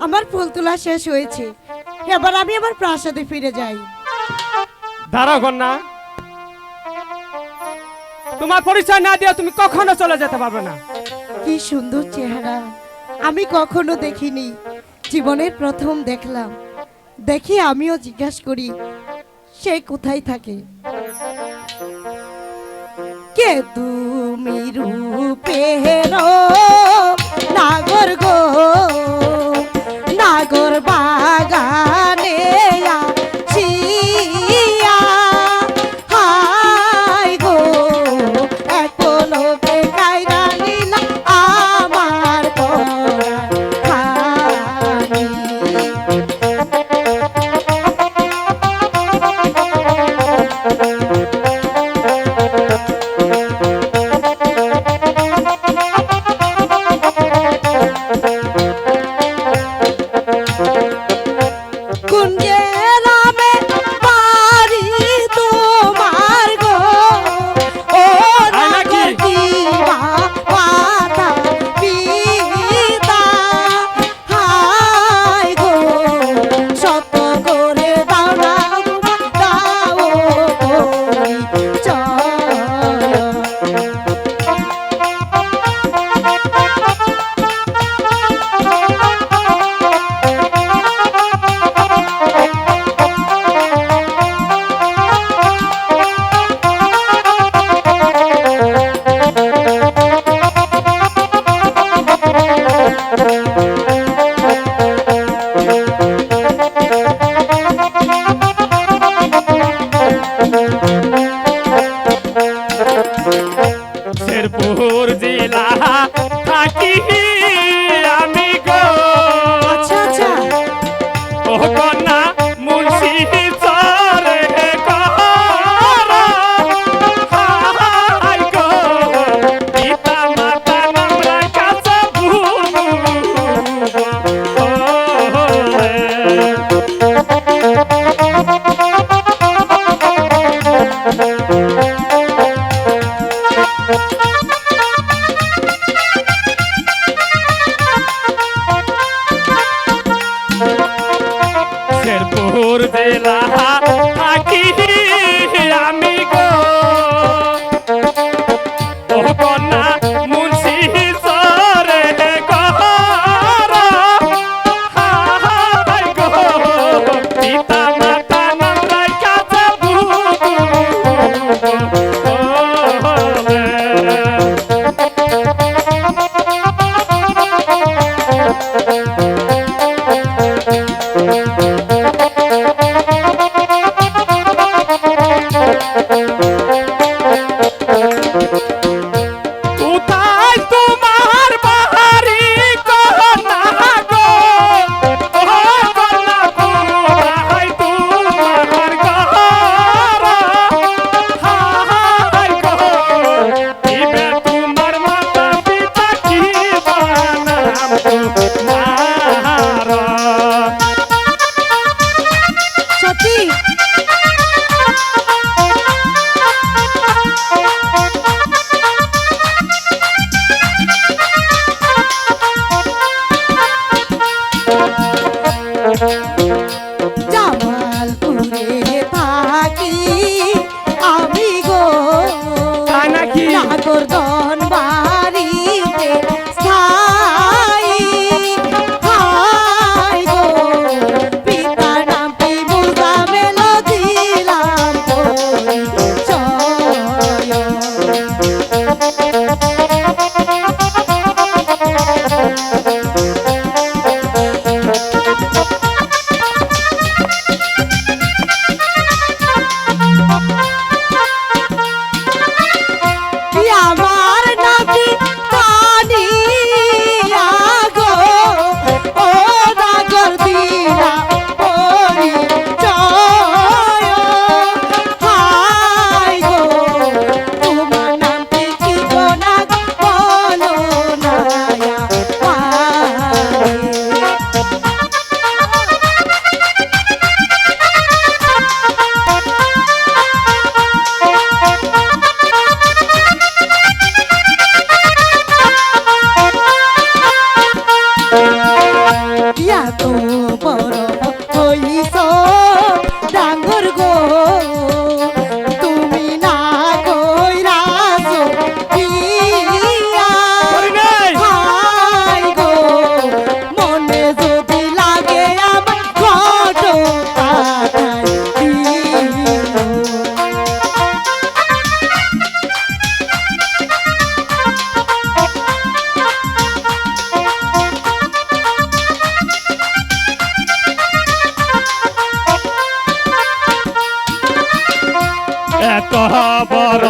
আমার ফুল তোলা শেষ হয়েছে। এবার আমি আমার প্রাসাদে ফিরে যাই। দাঁড়াও কন্যা। তোমার পরিচয় না দিয়ে তুমি কখনো চলে যেতে পারবে না। কি সুন্দর চেহারা। আমি কখনো দেখিনি। জীবনের প্রথম দেখলাম। দেখি আমিও জিজ্ঞাসা করি সে কোথায় থাকে? কে তুমি রূপে হেরো? শেরপুর জেলা Música এত বড়